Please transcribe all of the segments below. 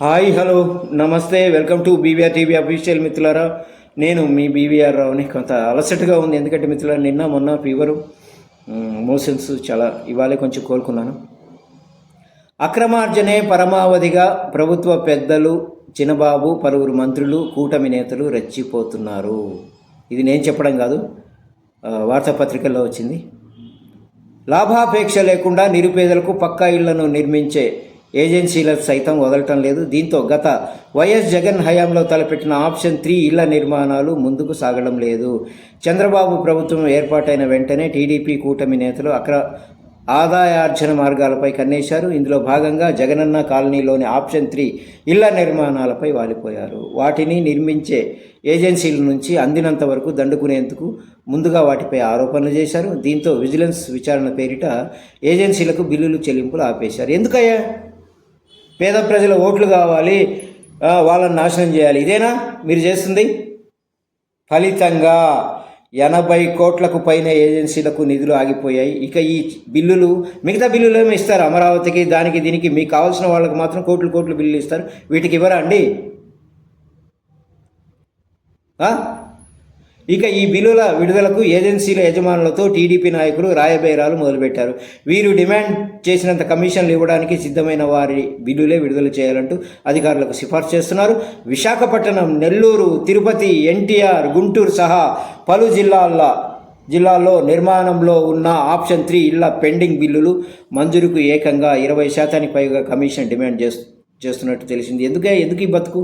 Hi hello namaste welcome to BVR TV official మిత్రులారా. నేను మీ BVR రావుని. కొంత అలసటగా ఉంది ఎందుకంటే మిత్రులారా నిన్న మొన్న ఫీవరు మోషన్స్ చాలా ఇవాళ కొంచెం కోలుకున్నాను. అక్రమార్జనే పరమావధిగా ప్రభుత్వ పెద్దలు చిన్నబాబు పలువురు మంత్రులు కూటమి నేతలు రెచ్చిపోతున్నారు. ఇది నేను చెప్పడం కాదు వార్తాపత్రికల్లో వచ్చింది. లాభాపేక్ష లేకుండా నిరుపేదలకు పక్కా ఇళ్ళను నిర్మించే ఏజెన్సీలకు సైతం వదలటం లేదు. దీంతో గత వైఎస్ జగన్ హయాంలో తలపెట్టిన ఆప్షన్ త్రీ ఇళ్ళ నిర్మాణాలు ముందుకు సాగడం లేదు. చంద్రబాబు ప్రభుత్వం ఏర్పాటైన వెంటనే టీడీపీ కూటమి నేతలు అక్ర ఆదాయార్జన మార్గాలపై కన్నేశారు. ఇందులో భాగంగా జగనన్న కాలనీలోని ఆప్షన్ త్రీ ఇళ్ళ నిర్మాణాలపై వాలిపోయారు. వాటిని నిర్మించే ఏజెన్సీల నుంచి అందినంత వరకు దండుకునేందుకు ముందుగా వాటిపై ఆరోపణలు చేశారు. దీంతో విజిలెన్స్ విచారణ పేరిట ఏజెన్సీలకు బిల్లులు చెల్లింపులు ఆపేశారు. ఎందుకయ్యా? పేద ప్రజల ఓట్లు కావాలి వాళ్ళని నాశనం చేయాలి. ఇదేనా మీరు చేస్తుంది? ఫలితంగా ఎనభై కోట్లకు పైన ఏజెన్సీలకు నిధులు ఆగిపోయాయి. ఇక ఈ బిల్లులు మిగతా బిల్లులు ఏమి ఇస్తారు? అమరావతికి దానికి దీనికి మీకు కావాల్సిన వాళ్ళకి మాత్రం కోట్లు కోట్లు బిల్లులు ఇస్తారు. వీటికి ఇవ్వరా అండి? ఇక ఈ బిల్లుల విడుదలకు ఏజెన్సీల యజమానులతో టీడీపీ నాయకులు రాయబేరాలు మొదలుపెట్టారు. వీరు డిమాండ్ చేసినంత కమిషన్లు ఇవ్వడానికి సిద్ధమైన వారి బిల్లులే విడుదల చేయాలంటూ అధికారులకు సిఫార్సు చేస్తున్నారు. విశాఖపట్నం నెల్లూరు తిరుపతి ఎన్టీఆర్ గుంటూరు సహా పలు జిల్లాల జిల్లాల్లో నిర్మాణంలో ఉన్న ఆప్షన్ త్రీ ఇళ్ళ పెండింగ్ బిల్లులు మంజూరుకు ఏకంగా ఇరవై శాతానికి పైగా కమిషన్ డిమాండ్ చేస్తున్నట్టు తెలిసింది. ఎందుకే? ఎందుకు ఈ బతుకు?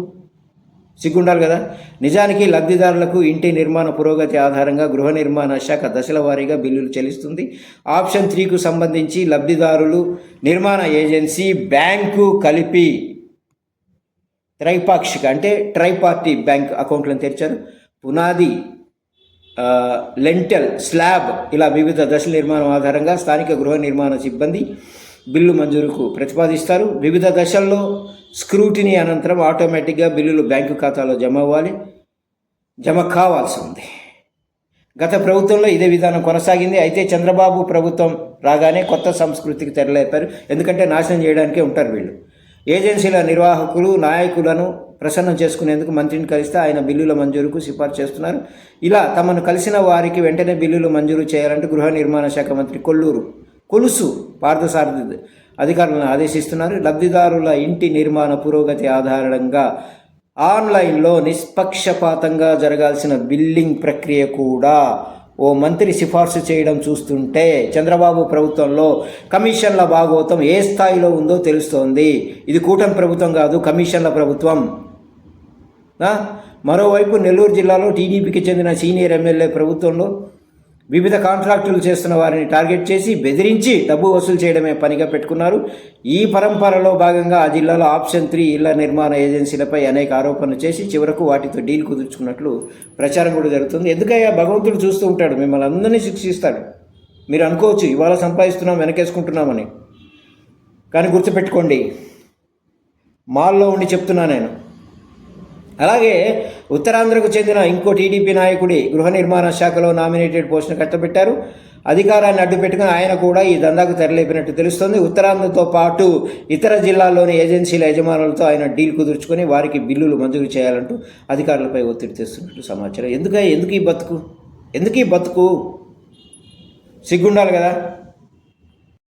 సిగ్గుండాలి కదా? నిజానికి లబ్ధిదారులకు ఇంటి నిర్మాణ పురోగతి ఆధారంగా గృహ నిర్మాణ శాఖ దశల వారీగా బిల్లులు చెల్లిస్తుంది. ఆప్షన్ త్రీకు సంబంధించి లబ్ధిదారులు నిర్మాణ ఏజెన్సీ బ్యాంకు కలిపి త్రైపాక్షిక అంటే ట్రైపార్టీ బ్యాంక్ అకౌంట్లను తెరిచారు. పునాది లెంటల్ స్లాబ్ ఇలా వివిధ దశల నిర్మాణం ఆధారంగా స్థానిక గృహ నిర్మాణ సిబ్బంది బిల్లు మంజూరుకు ప్రతిపాదిస్తారు. వివిధ దశల్లో స్క్రూటినీ అనంతరం ఆటోమేటిక్గా బిల్లులు బ్యాంకు ఖాతాలో జమ అవ్వాలి. జమ కావాల్సి ఉంది గత ప్రభుత్వంలో ఇదే విధానం కొనసాగింది. అయితే చంద్రబాబు ప్రభుత్వం రాగానే కొత్త సంస్కృతికి తెరలేపారు. ఎందుకంటే నాశనం చేయడానికే ఉంటారు వీళ్ళు. ఏజెన్సీల నిర్వాహకులు నాయకులను ప్రసన్నం చేసుకునేందుకు మంత్రిని కలిస్తే ఆయన బిల్లుల మంజూరుకు సిఫార్సు చేస్తున్నారు. ఇలా తమను కలిసిన వారికి వెంటనే బిల్లులు మంజూరు చేయాలంటూ గృహ నిర్మాణ శాఖ మంత్రి కొల్లూరు కొలుసు పార్థసారథి అధికారులను ఆదేశిస్తున్నారు. లబ్ధిదారుల ఇంటి నిర్మాణ పురోగతి ఆధారంగా ఆన్లైన్లో నిష్పక్షపాతంగా జరగాల్సిన బిల్లింగ్ ప్రక్రియ కూడా ఓ మంత్రి సిఫార్సు చేయడం చూస్తుంటే చంద్రబాబు ప్రభుత్వంలో కమిషన్ల భాగోతం ఏ స్థాయిలో ఉందో తెలుస్తోంది. ఇది కూటమి ప్రభుత్వం కాదు కమిషన్ల ప్రభుత్వం. మరోవైపు నెల్లూరు జిల్లాలో టీడీపీకి చెందిన సీనియర్ ఎమ్మెల్యే ప్రభుత్వంలో వివిధ కాంట్రాక్టులు చేస్తున్న వారిని టార్గెట్ చేసి బెదిరించి డబ్బు వసూలు చేయడమే పనిగా పెట్టుకున్నారు. ఈ పరంపరలో భాగంగా ఆ జిల్లాలో ఆప్షన్ త్రీ ఇళ్ళ నిర్మాణ ఏజెన్సీలపై అనేక ఆరోపణలు చేసి చివరకు వాటితో డీల్ కుదుర్చుకున్నట్లు ప్రచారం కూడా జరుగుతుంది. ఎందుకయ్యా? భగవంతుడు చూస్తూ ఉంటాడు మిమ్మల్ని అందరినీ శిక్షిస్తాడు. మీరు అనుకోవచ్చు ఇవాళ సంపాదిస్తున్నాం వెనకేసుకుంటున్నామని. కానీ గుర్తుపెట్టుకోండి మాల్లో ఉండి చెప్తున్నా నేను. అలాగే ఉత్తరాంధ్రకు చెందిన ఇంకో టీడీపీ నాయకుడి గృహ నిర్మాణ శాఖలో నామినేటెడ్ పోస్టును కట్టబెట్టారు. అధికారాన్ని అడ్డుపెట్టుకుని ఆయన కూడా ఈ దందాకు తెరలేపినట్టు తెలుస్తోంది. ఉత్తరాంధ్రతో పాటు ఇతర జిల్లాల్లోని ఏజెన్సీల యజమానులతో ఆయన డీల్ కుదుర్చుకొని వారికి బిల్లులు మంజూరు చేయాలంటూ అధికారులపై ఒత్తిడి తెస్తున్నట్టు సమాచారం. ఎందుక ఎందుకు ఈ బతుకు? ఎందుకు ఈ బతుకు? సిగ్గుండాలి కదా?